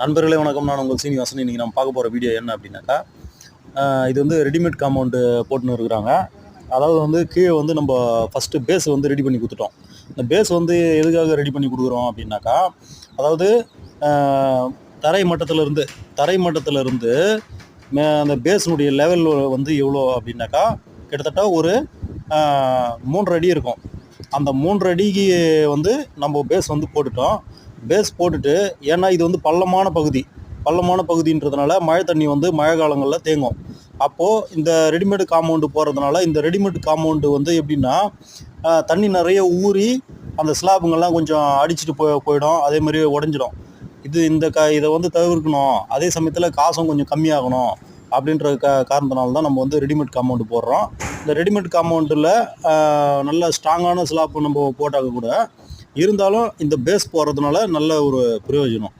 நண்பர்களே வணக்கம். நான் உங்கள் சீனிவாசன். இன்றைக்கி நம்ம பார்க்க போகிற வீடியோ என்ன அப்படின்னாக்கா இது வந்து ரெடிமேட் காம்பவுண்டு போட்டுன்னு இருக்கிறாங்க. அதாவது வந்து கீழே வந்து நம்ம ஃபஸ்ட்டு பேஸ் வந்து ரெடி பண்ணி கொடுத்துட்டோம். இந்த பேஸ் வந்து எதுக்காக ரெடி பண்ணி கொடுக்குறோம் அப்படின்னாக்கா அதாவது தரை மட்டத்திலிருந்து தரை மட்டத்திலிருந்து மே அந்த பேஸினுடைய லெவல் வந்து எவ்வளோ அப்படின்னாக்கா கிட்டத்தட்ட ஒரு மூன்று அடி இருக்கும். அந்த மூன்று அடிக்கு வந்து நம்ம பேஸ் வந்து போட்டுட்டோம். பேஸ் போட்டுட்டு ஏன்னா இது வந்து பள்ளமான பகுதி. பள்ளமான பகுதின்றதுனால மழை தண்ணி வந்து மழை காலங்களில் தேங்கும். அப்போது இந்த ரெடிமேட் காம்பவுண்டு போகிறதுனால இந்த ரெடிமேட் காம்பவுண்டு வந்து எப்படின்னா தண்ணி நிறைய ஊறி அந்த ஸ்லாபுங்கள்லாம் கொஞ்சம் அடிச்சுட்டு போய் போயிடும். அதே மாதிரி உடஞ்சிடும். இது இந்த க இதை வந்து தவிர்க்கணும். அதே சமயத்தில் காசும் கொஞ்சம் கம்மியாகணும். அப்படின்ற க காரணத்தினால தான் நம்ம வந்து ரெடிமேட் காம்பவுண்டு போடுறோம். இந்த ரெடிமேட் காம்பவுண்டில் நல்ல ஸ்ட்ராங்கான ஸ்லாப் நம்ம போட்டாக்க கூட இருந்தாலும் இந்த பேஸ் போகிறதுனால நல்ல ஒரு பிரயோஜனம்.